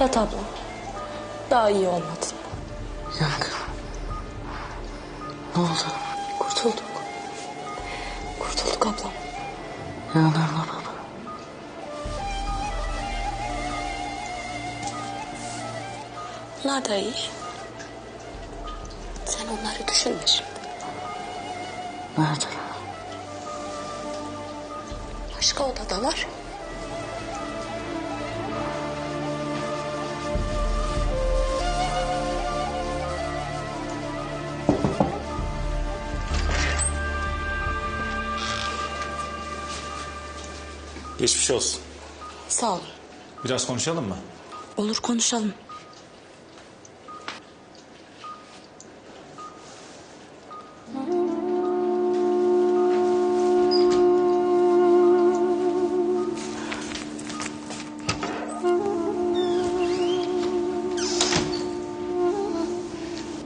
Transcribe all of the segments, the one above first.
Yat ablam. Daha iyi olmadın. Yangın. Ne oldu? Kurtulduk. Kurtulduk ablam. Yanarlar baba. Onlar da iyi. Sen onları düşünme şimdi. Neredeler? Başka odadalar. Geçmiş olsun. Sağ olun. Biraz konuşalım mı? Olur konuşalım.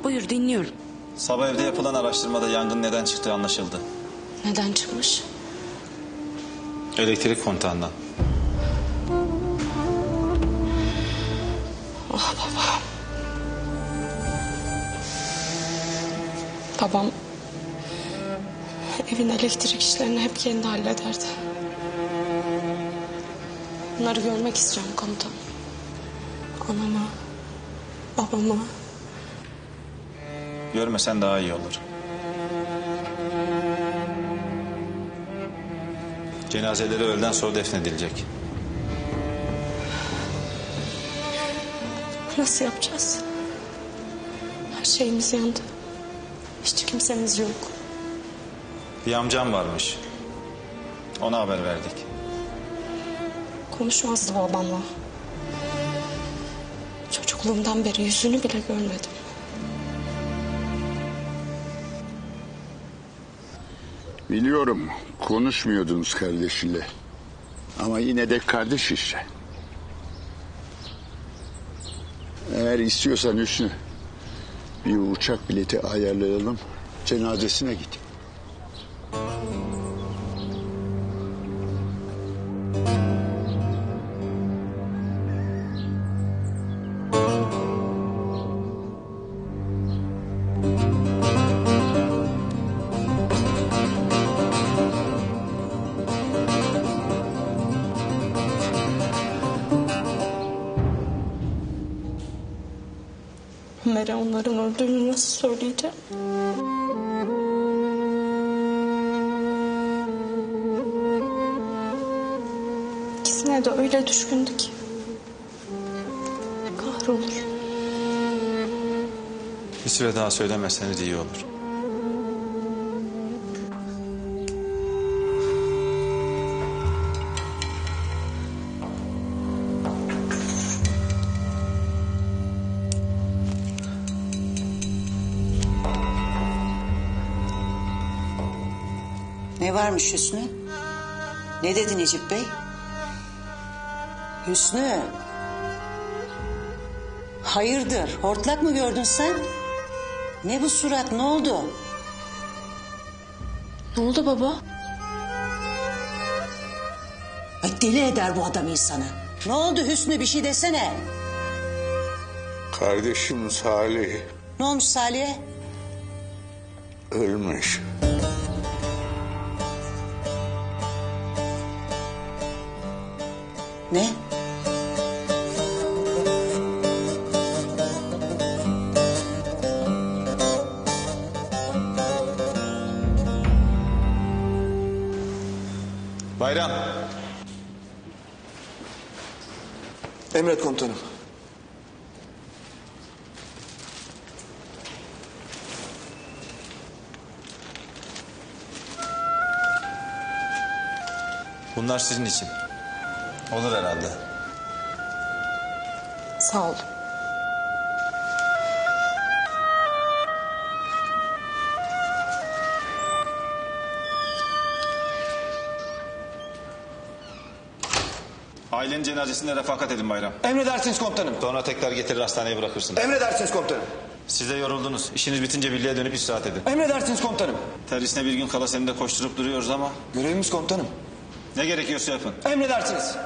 Buyur dinliyorum. Sabah evde yapılan araştırmada yangın neden çıktığı anlaşıldı. Neden çıkmış? Elektrik kontağından. Ah babam. Babam evin elektrik işlerini hep kendi hallederdi. Bunları görmek istiyorum komutan. Anama, babama. Görmesen daha iyi olur. Cenazeleri öğleden sonra defnedilecek. Nasıl yapacağız? Her şeyimiz yandı. Hiç kimsemiz yok. Bir amcam varmış. Ona haber verdik. Konuşmazdı babamla. Çocukluğumdan beri yüzünü bile görmedim. Biliyorum konuşmuyordunuz kardeşinle. Ama yine de kardeş işte. Eğer istiyorsan Hüsnü bir uçak bileti ayarlayalım. Cenazesine git. Ömer'e onların öldüğünü nasıl söyleyeceğim? İkisine de öyle düşkündü ki. Kahrolur. Bir süre daha söylemezseniz iyi olur. Varmış Hüsnü? Ne dedi Necip Bey? Hüsnü. Hayırdır? Hortlak mı gördün sen? Ne bu surat? Ne oldu? Ne oldu baba? Ay deli eder bu adam insanı. Ne oldu Hüsnü? Bir şey desene. Kardeşim Salih Ne olmuş Salih'e? ölmüş. Ne? Bayram. Emret komutanım. Bunlar sizin için. Olur herhalde. Sağ olun. Ailenin cenazesine refakat edin Bayram. Emredersiniz komutanım. Sonra tekrar getirir hastaneye bırakırsınız. Emredersiniz komutanım. Siz de yoruldunuz. İşiniz bitince birliğe dönüp istirahat edin. Emredersiniz komutanım. Terhisine bir gün kala seni de koşturup duruyoruz ama Görevimiz komutanım. Ne gerekiyorsa yapın. Emredersiniz.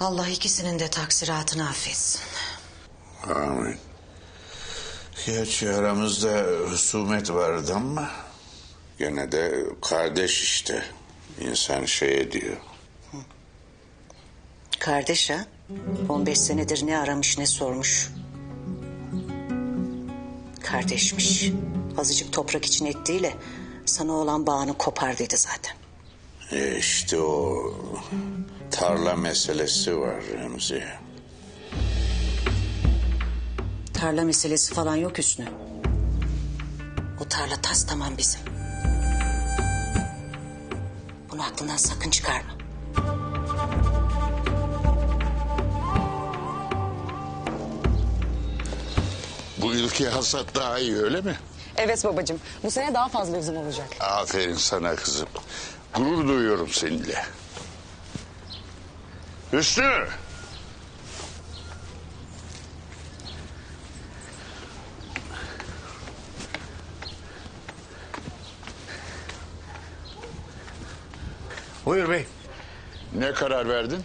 Allah ikisinin de taksiratını affetsin. Amin. Gerçi aramızda husumet vardı ama... ...gene de kardeş işte. İnsan şey ediyor. Kardeş ha? 15 senedir ne aramış ne sormuş. Kardeşmiş. Azıcık toprak için ettiğiyle sana olan bağını kopar dedi zaten. İşte o tarla meselesi var Remzi. Tarla meselesi falan yok Hüsnü. O tarla tas tamam bizim. Bunu aklından sakın çıkarma. Bu yılki hasat daha iyi öyle mi? Evet babacığım. Bu sene daha fazla üzüm olacak. Aferin sana kızım. Gurur duyuyorum seninle. Hüsnü! Buyur bey. Ne karar verdin?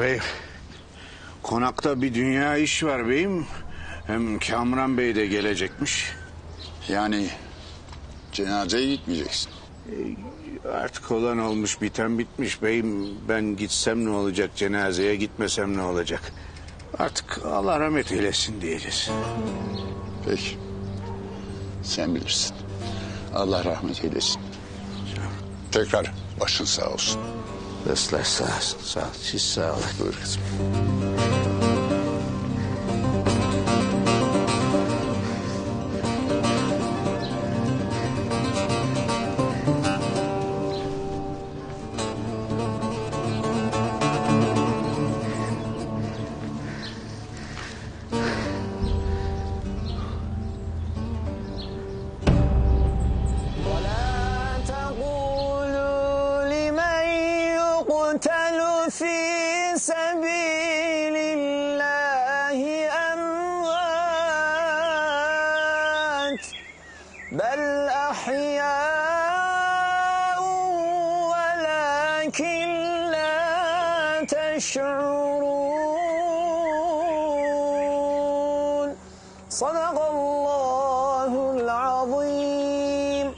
Bey, konakta bir dünya iş var beyim. Hem Kamran Bey de gelecekmiş. Yani cenazeye gitmeyeceksin. Artık olan olmuş biten bitmiş beyim. Ben gitsem ne olacak cenazeye gitmesem ne olacak. Artık Allah rahmet eylesin diyeceğiz. Peki. Sen bilirsin. Allah rahmet eylesin. Tekrar başın sağ olsun. Dostlar sağ olsun. Sağ ol. Siz sağ olun. Buyur kızım. ولكن لا تشعرون. صدق الله العظيم.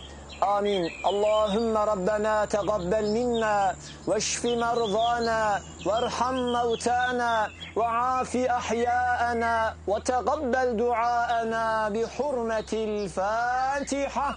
آمين. اللهم ربنا تقبل منا واشف مرضانا وارحم موتانا وعاف أحياءنا وتقبل دعاءنا بحرمة الفاتحة.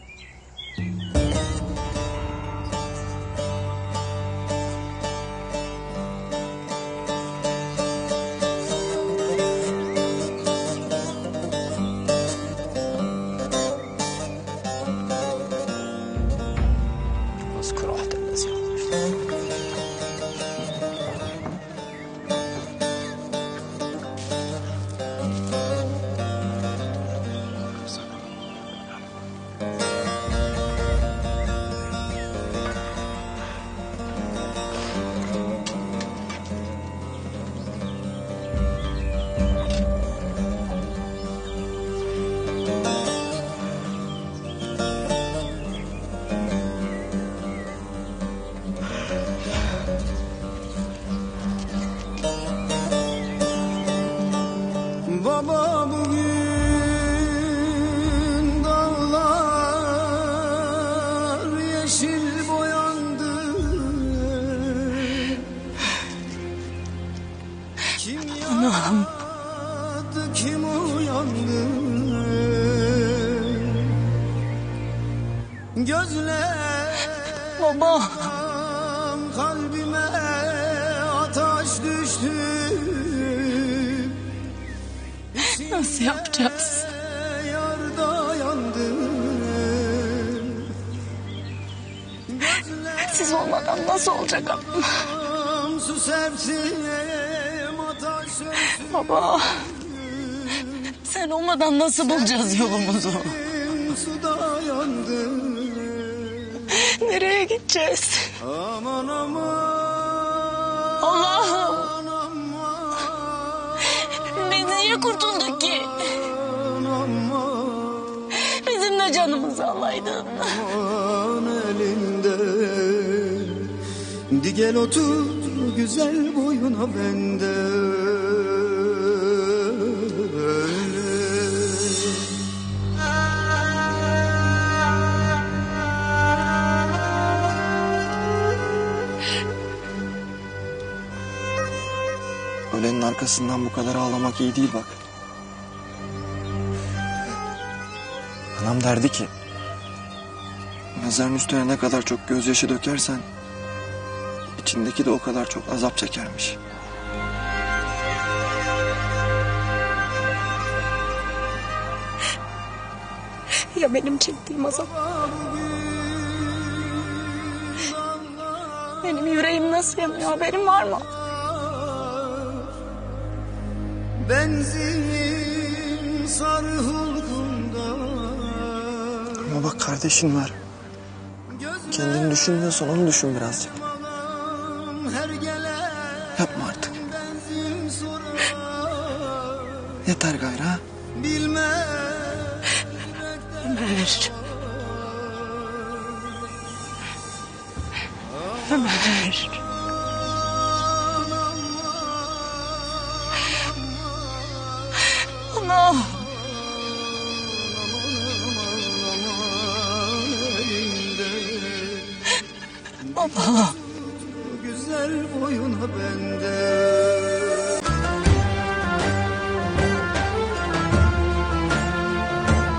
Gözler Baba. kalbime ateş düştü Nasıl yapacağız? Yarda yandım Siz olmadan nasıl olacak abla? Su serptim ateş sönsün Baba. Sen olmadan nasıl bulacağız yolumuzu? Suda yandım Nereye gideceğiz? Aman aman Allah'ım biz niye kurtulduk ki? Bizim de canımızı alaydın. aman elinden Di gel otur güzel boyuna bende arkasından bu kadar ağlamak iyi değil bak. Anam derdi ki... Mezarın üstüne ne kadar çok gözyaşı dökersen... içindeki de o kadar çok azap çekermiş. Ya benim çektiğim azap? Benim yüreğim nasıl yanıyor haberin var mı? Benzin sarhulkumda Ama bak kardeşin var. Kendini düşünmüyorsan onu düşün birazcık. Yapma artık. Yeter gayrı ha. Bilmem Ömer. Ömer. Baba. güzel boyuna bende